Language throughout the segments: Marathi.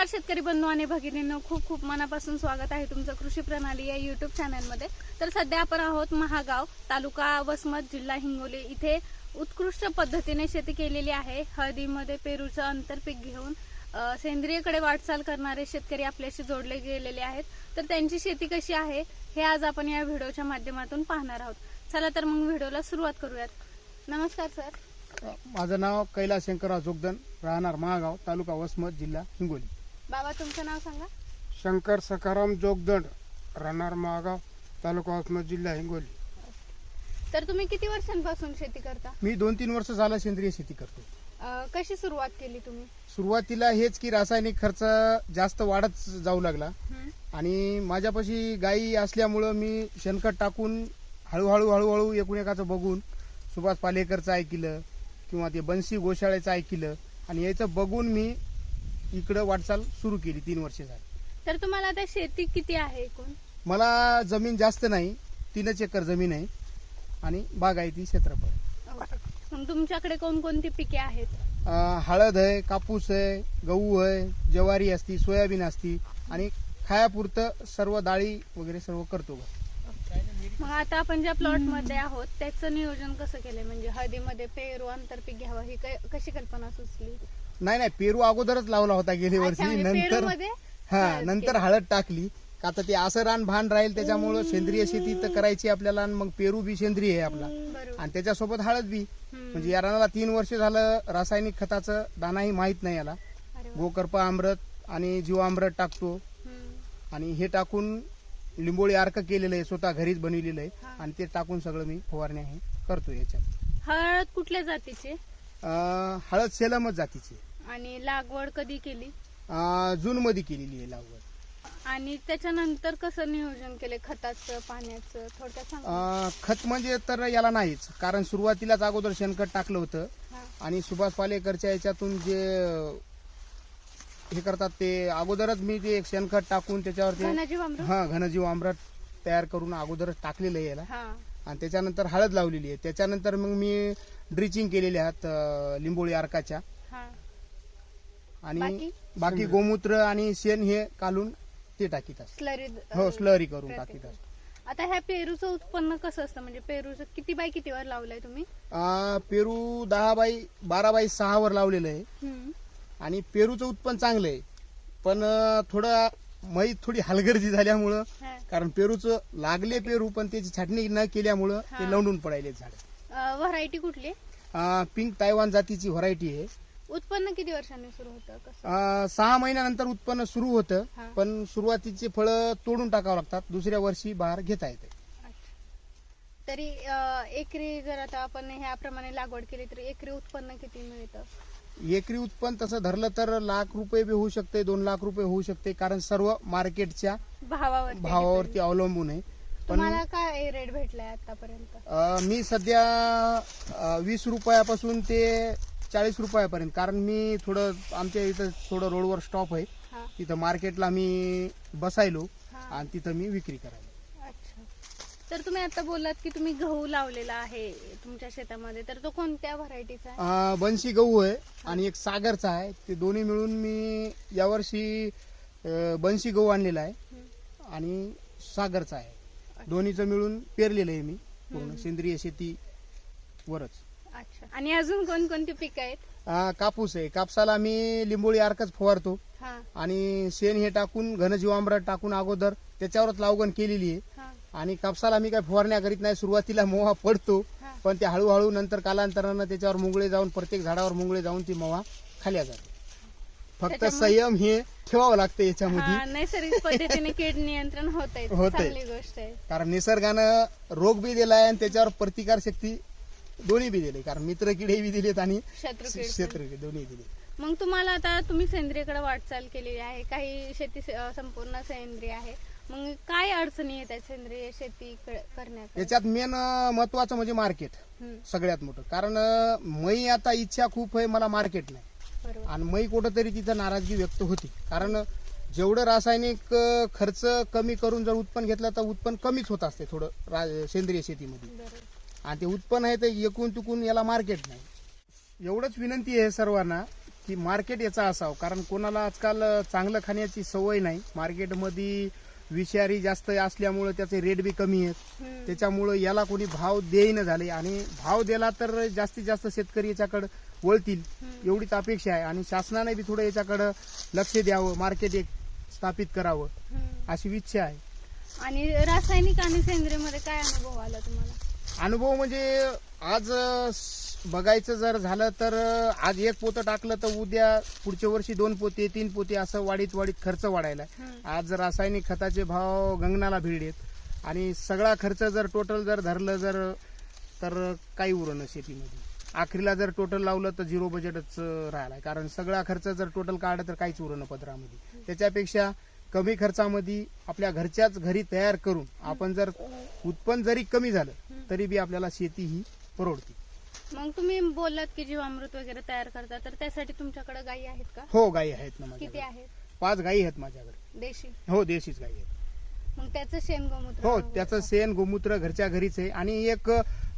नमस्कार शेतकरी बंधू आणि भगिनींनो खूप खूप मनापासून स्वागत आहे तुमचं कृषी प्रणाली या युट्यूब चॅनलमध्ये तर सध्या आपण आहोत महागाव तालुका वसमत जिल्हा हिंगोली. इथे उत्कृष्ट पद्धतीने शेती केलेली आहे. हळदीमध्ये पेरूचं आंतरपीक घेऊन सेंद्रियकडे वाटचाल करणारे शेतकरी आपल्याशी जोडले गेलेले आहेत. तर त्यांची शेती कशी आहे हे आज आपण या व्हिडिओच्या माध्यमातून पाहणार आहोत. चला तर मग व्हिडिओला सुरुवात करूयात. नमस्कार सर. माझं नाव कैलास शंकरराव जोगदन राहणार महागाव तालुका वसमत जिल्हा हिंगोली. बाबा तुमचं नाव सांगा. शंकर सखाराम जोगदंड राहणार महागाव तालुका वसमत जिल्हा हिंगोली. तर तुम्ही किती वर्षांपासून शेती करता? मी दोन तीन वर्ष झालं सेंद्रिय शेती करतो अ, कशी सुरुवात केली तुम्ही? सुरुवातीला हेच की रासायनिक खर्च जास्त वाढत जाऊ लागला. हं? आणि माझ्यापाशी गायी असल्यामुळं मी शेणखत टाकून हळूहळू हळूहळू एकूण एकाचं बघून सुभाष पालेकरचं ऐकलं किंवा ते बन्सी गोशाळेचं ऐकलं. आणि याचं बघून मी इकडं वाटचाल सुरू केली तीन वर्षे झाली. तर तुम्हाला आता शेती किती आहे एकूण? मला जमीन जास्त नाही तीनच एकर जमीन आहे आणि बागायती क्षेत्रफळ. मग तुमच्याकडे कोणकोणती पिके आहेत? अं, हळद आहे कापूस आहे गहू आहे ज्वारी असती सोयाबीन असती आणि खायापुरतं सर्व डाळी वगैरे सर्व करतो मग आता आपण ज्या प्लॉटमध्ये आहोत त्याचं नियोजन कसं केलंय? म्हणजे हळदीमध्ये पेरू आंतरपीक घ्यावं ही कै- कशी कल्पना सुचली? नाही नाही पेरू अगोदरच लावला होता गेल्या वर्षी. म्हणजे नंतर हा नंतर. हळद टाकली. का आता ते असं रान भान राहील त्याच्यामुळं सेंद्रिय शेती तर करायची आपल्याला आणि मग पेरू बी सेंद्रिय आहे आपला. आणि त्याच्यासोबत हळद बी. म्हणजे या रानाला तीन वर्ष झालं रासायनिक खताचं दानाही माहीत नाही याला. गोकर्पा अमृत आणि जीवामृत टाकतो. आणि हे टाकून लिंबोळी अर्क केलेलं आहे स्वतः घरीच बनवलेलं आहे. आणि ते टाकून सगळं मी फवारणी हे करतो याच्यात. हळद कुठल्या जातीची? हळद सेलमच जातीची आणि लागवड कधी केली? जून मध्ये केलेली आहे लागवड. आणि त्याच्यानंतर कसं नियोजन केले खताचं पाण्याचं थोडक्यात सांगा. अं, खत म्हणजे तर याला नाहीच. कारण सुरुवातीलाच अगोदर शेणखत टाकलं होतं. हा. आणि सुभाष पालेकरच्या याच्यातून जे अं, हे करतात ते अगोदरच मी ते शेणखत टाकून त्याच्यावर ते घनजीवामृत? हा घनजीव अमृत तयार करून अगोदरच टाकलेलं आहे याला. हा. आणि त्याच्यानंतर हळद लावलेली आहे. त्याच्यानंतर मग मी ड्रिचिंग केलेले आहेत अं, लिंबोळी अर्काच्या. हा. आणि बाकी? बाकी गोमूत्र आणि शेण हे काढून ते टाकीत असतात स्लरी हो स्लरी करून टाकीत असतात आता ह्या पेरूचं उत्पन्न कसं असतं? म्हणजे पेरूचं किती बाय कितीवर लावलंय तुम्ही? अं, पेरू दहा बाय बारा बाय सहा वर लावलेलं आहे. हम्म. आणि पेरूचं उत्पन्न चांगलं आहे पण अं, थोडं मै थोडी हलगर्जी झाल्यामुळं हा. कारण पेरूचं लागले पेरू पण त्याची छाटणी न केल्यामुळं हा. ते लवडून पडायले झाड. अं, व्हरायटी कुठली? पिंक तायवान जातीची व्हरायटी आहे. उत्पन्न किती वर्षांनी सुरू होतं? कसं? अं, सहा महिन्यानंतर उत्पन्न सुरू होतं हा. पण सुरुवातीचे फळं तोडून टाकावं लागतात. दुसऱ्या वर्षी बहार घेता येते. अच्छा. तरी अं, एकरी जर आता आपण ह्याप्रमाणे लागवड केली तर एकरी उत्पन्न किती मिळतं? एकरी उत्पन्न तसं धरलं तर लाख रुपये बी होऊ शकते दोन लाख रुपये होऊ शकते कारण सर्व मार्केटच्या भावावर भावावरती अवलंबून आहे. पण तुम्हाला काय रेट भेटलाय आतापर्यंत? अं, मी सध्या अं, वीस रुपयापासून ते चाळीस रुपयापर्यंत. कारण मी थोडं आमच्या इथं थोडं रोडवर स्टॉप आहे. हा. तिथं मार्केटला मी बसायलो आणि तिथं मी विक्री करायला अच्छा. तर तुम्ही आता बोललात की तुम्ही गहू लावलेला आहे तुमच्या शेतामध्ये. तर तो कोणत्या व्हरायटीचा आहे? अं, बन्सी गहू आहे आणि एक सागरचा आहे. ते दोन्ही मिळून मी यावर्षी अं, बन्सी गहू आणलेला आहे. आणि सागरचा आहे. दोन्हीचं मिळून पेरलेलं आहे मी. पूर्ण सेंद्रिय शेती वरच. अच्छा. आणि अजून कोणकोणती पिकं आहेत? कापूस आहे. कापसाला मी लिंबोळी अर्कच फवारतो. हा. आणि शेण हे टाकून घनजीवामृत टाकून अगोदर त्याच्यावरच लावगण केलेली आहे. हा. आणि कापसाला मी काय फवारण्या करीत नाही. सुरुवातीला मोहा पडतो. हा. पण ते हळूहळू नंतर कालांतरानं त्याच्यावर मुंगळे जाऊन प्रत्येक झाडावर मुंगळे जाऊन ती मोहा खाल्या जाते फक्त त्याच्यामुळे- संयम हे ठेवावं लागतं याच्यामध्ये. हा, नैसर्गिक पद्धतीने कीड नियंत्रण होत आहे होतंय. चांगली गोष्ट आहे. कारण निसर्गानं रोग बी दिलाय आणि त्याच्यावर प्रतिकार शक्ती दोन्ही बी दिले कारण मित्र किडे बी दिलेत आणि शत्रू कीड पण. क्षेत्र दोन्ही दिले. मग तुम्हाला आता तुम्ही सेंद्रियकडे वाटचाल केलेली आहे काही शेती से- अं, संपूर्ण सेंद्रिय आहे. मग काय अडचणी येतात सेंद्रिय शेती क- करण्यात? याच्यात मेन महत्वाचं म्हणजे मार्केट हम्म, सगळ्यात मोठं. कारण अं, मै आता इच्छा खूप आहे मला मार्केट नाही. बरोबर. आणि मै कुठंतरी तिथं नाराजगी व्यक्त होती. कारण जेवढं रासायनिक अं, खर्च कमी करून जर उत्पन्न घेतलं तर उत्पन्न कमीच होत असते थोडं रा- सेंद्रिय शेतीमध्ये. बरोबर. आणि ते उत्पन्न आहे ते एकूण तुकून याला मार्केट नाही. एवढंच विनंती आहे सर्वांना की मार्केट याचा असावं. कारण कोणाला आजकाल चांगलं खाण्याची सवय नाही. मार्केटमध्ये विषारी जास्त असल्यामुळे त्याचे रेट बी कमी आहेत. त्याच्यामुळं याला कोणी भाव देईन झाले. आणि भाव दिला तर जास्तीत जास्त शेतकरी याच्याकडे वळतील. एवढीच अपेक्षा आहे. आणि शासनाने बी थोडं याच्याकडं लक्ष द्यावं. मार्केट एक स्थापित करावं. अशी इच्छा आहे. आणि रासायनिक आणि सेंद्रियमध्ये काय अनुभव आला तुम्हाला? अनुभव म्हणजे आज बघायचं जर झालं तर आज एक पोतं टाकलं तर उद्या पुढच्या वर्षी दोन पोते तीन पोते असं वाढीत वाढीत खर्च वाढायला. आज रासायनिक खताचे भाव गगनाला भिड आहेत आणि सगळा खर्च जर टोटल जर धरलं जर तर काही उरणं शेतीमध्ये. आखरीला जर टोटल लावलं तर झिरो बजेटच राहिला कारण सगळा खर्च जर टोटल काढलं तर काहीच उरणं पदरामध्ये. त्याच्यापेक्षा कमी खर्चामध्ये आपल्या घरच्याच घरी तयार करून आपण जर उत्पन्न जरी कमी झालं तरी बी आपल्याला शेती ही परवडते. मग तुम्ही बोललात की जीवामृत वगैरे तयार करता तर त्यासाठी तुमच्याकडे गायी आहेत का? हो गायी आहेत ना किती माझ्याकडे. आहेत? पाच गायी आहेत माझ्याकडे. देशी? हो देशीच गायी आहेत. मग त्याचं शेण गोमूत्र हो वगैरे त्याचं का? शेण गोमूत्र घरच्या घरीच आहे. आणि एक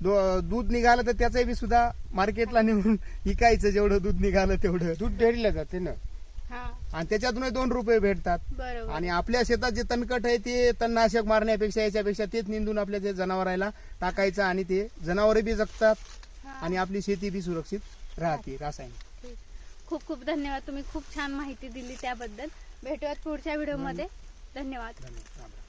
दो- दूध निघालं तर त्याचंही बी सुद्धा मार्केटला नेऊन विकायचं जेवढं दूध निघालं तेवढं. दूध डेअरीला जाते ना. आणि त्याच्यातूनही दोन रुपये भेटतात. बरोबर. आणि आपल्या शेतात जे तणकट आहे ते तणनाशक मारण्यापेक्षा याच्यापेक्षा तेच निंदून आपल्या ते जनावराला टाकायचं आणि ते जनावर बी जगतात. आणि आपली शेती बी सुरक्षित राहते रासायनिक. खूप खूप धन्यवाद. तुम्ही खूप छान माहिती दिली त्याबद्दल. भेटूयात पुढच्या व्हिडिओमध्ये. धन्यवाद. धन्यवाद.